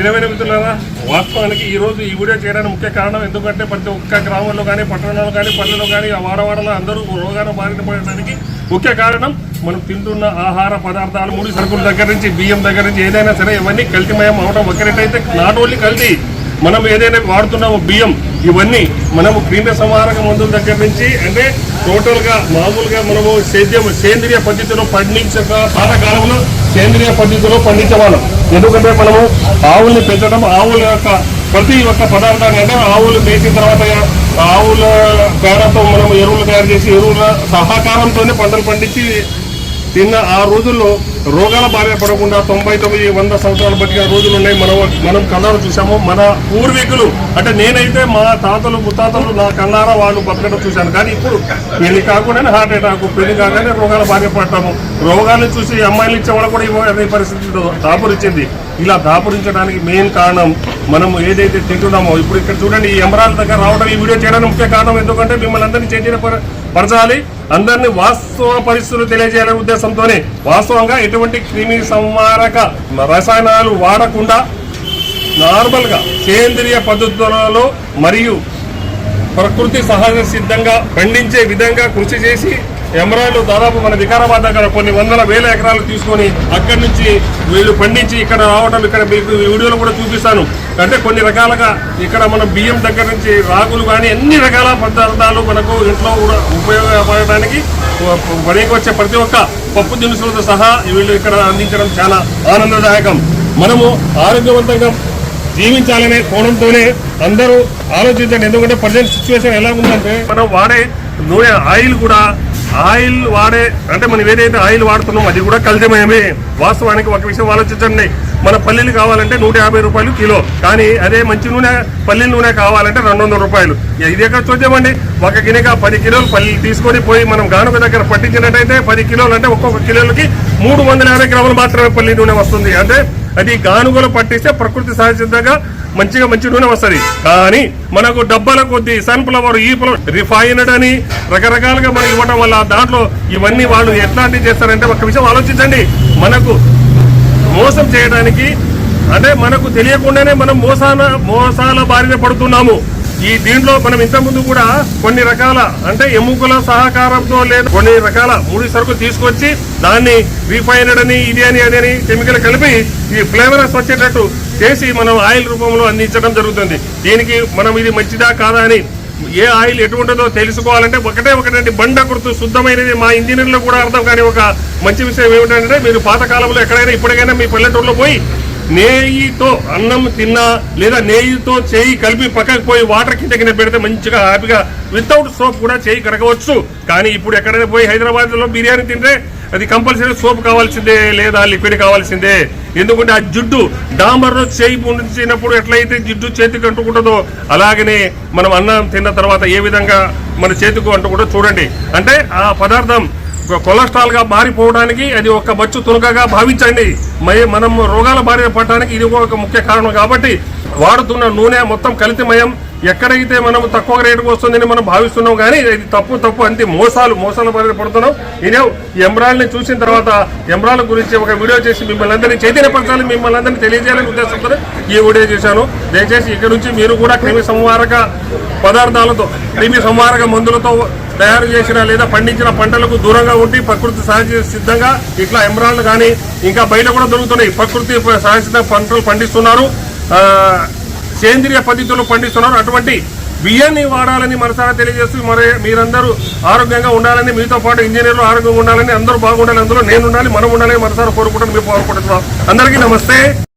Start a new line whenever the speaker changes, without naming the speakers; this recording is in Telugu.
వినమైన మిత్రులారా వాస్తవానికి ఈరోజు ఈ వీడియో చేయడానికి ముఖ్య కారణం ఎందుకంటే ప్రతి ఒక్క గ్రామంలో కానీ పట్టణంలో కానీ పల్లెలో కానీ వాడవాడలో అందరూ రోగాన బారిన పడడానికి ముఖ్య కారణం మనం తింటున్న ఆహార పదార్థాలు. ముడి సరుకుల దగ్గర నుంచి బియ్యం దగ్గర నుంచి ఏదైనా సరే ఇవన్నీ కల్తీమయం అవడం ఒకరిటైతే నాట్ ఓన్లీ కల్తీ. మనం ఏదైనా వాడుతున్నామో బియ్యం ఇవన్నీ మనము క్రిమి సంహారక మందుల దగ్గర నుంచి అంటే టోటల్గా మామూలుగా మనము సేద్యం సేంద్రియ పద్ధతిలో పండించక పాతకాలంలో సేంద్రియ పద్ధతిలో పండించేవాళ్ళం. ఎందుకంటే మనము ఆవుల్ని పెంచడం ఆవుల యొక్క ప్రతి ఒక్క పదార్థాన్ని అంటే ఆవులు మేసిన తర్వాత ఆవుల పేడతో మనం ఎరువులు తయారు చేసి ఎరువుల సహకారంతోనే పంటలు పండించి తిన్న ఆ రోజుల్లో రోగాల బారిన పడకుండా తొంభై తొమ్మిది వంద సంవత్సరాలు బతికిన రోజులు ఉన్నాయి. మనం మనం కళ్ళారు చూసాము మన పూర్వీకులు అంటే నేనైతే మా తాతలు ముత్తాతలు నా కన్నారా వాళ్ళు బతకడం చూశాను. కానీ ఇప్పుడు పెళ్ళి కాకుండానే హార్ట్ అటాక్ పెళ్ళి కాగానే రోగాల బారిన పడతాము. రోగాలను చూసి అమ్మాయిలు ఇచ్చేవాళ్ళు కూడా ఇవ్వని పరిస్థితి దాపురించింది ఇలా దాపురించడానికి మెయిన్ కారణం మనం ఏదైతే తింటున్నామో ఇప్పుడు ఇక్కడ చూడండి ఈ ఎమరాల దగ్గర రావడం ఈ వీడియో చేయడానికి ముఖ్య కారణం. ఎందుకంటే మిమ్మల్ని అందరినీ చైతన్య పరచాలి. అందరినీ వాస్తవ పరిస్థితులు తెలియజేయాలనే ఉద్దేశంతోనే వాస్తవంగా ఎటువంటి క్రిమి సంహారక రసాయనాలు వాడకుండా నార్మల్గా సేంద్రియ పద్ధతులలో మరియు ప్రకృతి సహజ సిద్ధంగా పండించే విధంగా కృషి చేసి ఎమరాలు దాదాపు మన వికారాబాద్ దగ్గర కొన్ని వందల వేల ఎకరాలు తీసుకొని అక్కడి నుంచి వీళ్ళు పండించి ఇక్కడ రావడం ఇక్కడ మీకు ఈ వీడియోలో కూడా చూపిస్తాను. అంటే కొన్ని రకాలుగా ఇక్కడ మన బియ్యం దగ్గర నుంచి రాగులు కానీ అన్ని రకాల పదార్థాలు మనకు ఇంట్లో కూడా ఉపయోగపడడానికి బడికి వచ్చే ప్రతి ఒక్క పప్పు దినుసులతో సహా వీళ్ళు ఇక్కడ అందించడం చాలా ఆనందదాయకం. మనము ఆరోగ్యవంతంగా జీవించాలనే కోణంతోనే అందరూ ఆలోచించండి. ఎందుకంటే ప్రజెంట్ సిచ్యువేషన్ ఎలా ఉందంటే మనం వాడే నూనె ఆయిల్ కూడా ఆయిల్ వాడే అంటే మనం ఏదైతే ఆయిల్ వాడుతున్నామో అది కూడా కల్తీమయమే వాస్తవానికి ఒక విషయం ఆలోచించండి. మన పల్లీలు కావాలంటే నూట యాభై రూపాయలు కిలో. కానీ అదే మంచి నూనె పల్లీల నూనె కావాలంటే రెండు వందల రూపాయలు. ఇది ఎక్కడ చూద్దామండి? ఒక గిన్నెగా పది కిలోలు పల్లీలు తీసుకొని పోయి మనం గానుగ దగ్గర పట్టించినట్టయితే పది కిలోలు అంటే ఒక్కొక్క కిలోలకి మూడు వందల యాభై గ్రాములు మాత్రమే పల్లి నూనె వస్తుంది. అంటే అది గానుగలు పట్టిస్తే ప్రకృతి సహజంగా మంచిగా మంచి నూనె వస్తుంది. కానీ మనకు డబ్బాల కొద్ది సన్ఫ్లవర్ ఈ రిఫైన్డ్ అని రకరకాలుగా మనకి ఇవ్వడం వల్ల దాంట్లో ఇవన్నీ వాళ్ళు ఎట్లాంటివి చేస్తారంటే ఒక విషయం ఆలోచించండి. మనకు మోసం చేయడానికి అంటే మనకు తెలియకుండానే మనం మోసాన మోసాల బారిన పడుతున్నాము. ఈ దీంట్లో మనం ఇంతకుముందు కూడా కొన్ని రకాల అంటే ఎముకల సహకారంతో లేదా కొన్ని రకాల ముడి సరుకు తీసుకొచ్చి దాన్ని రీఫైనడ్ అని ఇది అని అది అని కెమికల్ కలిపి ఈ ఫ్లేవర్స్ వచ్చేటట్టు చేసి మనం ఆయిల్ రూపంలో అందించడం జరుగుతుంది. దీనికి మనం ఇది మంచిదా కాదా అని ఏ ఆయిల్ ఎటువంటిదో తెలుసుకోవాలంటే ఒకటే ఒకటి బండ గుర్తు శుద్ధమైనది. మా ఇంజనీర్లు కూడా అర్థం కానీ ఒక మంచి విషయం ఏమిటంటే మీరు పాతకాలంలో ఎక్కడైనా ఇప్పటికైనా మీ పల్లెటూరులో పోయి నెయ్యితో అన్నం తిన్నా లేదా నెయ్యితో చేయి కలిపి పక్కకు పోయి వాటర్ కింద కింద పెడితే మంచిగా హ్యాపీగా వితౌట్ సోప్ కూడా చేయి కరగవచ్చు. కానీ ఇప్పుడు ఎక్కడైనా పోయి హైదరాబాద్లో బిర్యానీ తింటే అది కంపల్సరీ సోప్ కావాల్సిందే లేదా లిక్విడ్ కావాల్సిందే. ఎందుకంటే ఆ జిడ్డు డాంబర్లో చేయి పుంచినప్పుడు ఎట్లయితే జిడ్డు చేతికి అంటుకుంటుందో అలాగనే మనం అన్నం తిన్న తర్వాత ఏ విధంగా మన చేతికి అంటుకుంటో చూడండి. అంటే ఆ పదార్థం కొలెస్ట్రాల్గా మారిపోవడానికి అది ఒక మచ్చు తునకగా భావించండి. మనం రోగాల బారిన పడటానికి ఇది ఒక ముఖ్య కారణం కాబట్టి వాడుతున్న నూనె మొత్తం కలితిమయం. ఎక్కడైతే మనం తక్కువ రేటుకు వస్తుందని మనం భావిస్తున్నాం కానీ ఇది తప్పు తప్పు అంతే మోసాలు మోసాల బారిన పడుతున్నాం. ఇదే ఎమ్రాల్ని చూసిన తర్వాత ఎంబ్రాల్ గురించి ఒక వీడియో చేసి మిమ్మల్ని అందరినీ చైతన్యపరచాలి మిమ్మల్ని అందరినీ తెలియజేయాలని ఉద్దేశంతో ఈ వీడియో చేశాను. దయచేసి ఇక్కడ నుంచి మీరు కూడా క్రిమి సంహారక పదార్థాలతో క్రిమి సంహారక మందులతో తయారు చేసిన లేదా పండించిన పంటలకు దూరంగా ఉండి ప్రకృతి సహజ సిద్ధంగా ఇట్లా ఎమరాల్డ్ కానీ ఇంకా బయట కూడా దొరుకుతున్నాయి. ప్రకృతి సహజ పంటలు పండిస్తున్నారు. సేంద్రియ పద్ధతిలో పండిస్తున్నారు. అటువంటి బియ్యాన్ని వాడాలని మనసారా తెలియజేస్తూ మరి మీరందరూ ఆరోగ్యంగా ఉండాలని మీతో పాటు ఇంజనీర్లు ఆరోగ్యంగా ఉండాలని అందరూ బాగుండాలి అందులో నేను ఉండాలి మనం ఉండాలని మనసారా కోరుకుంటాను మీరు కోరుకుంటున్నాం అందరికీ నమస్తే.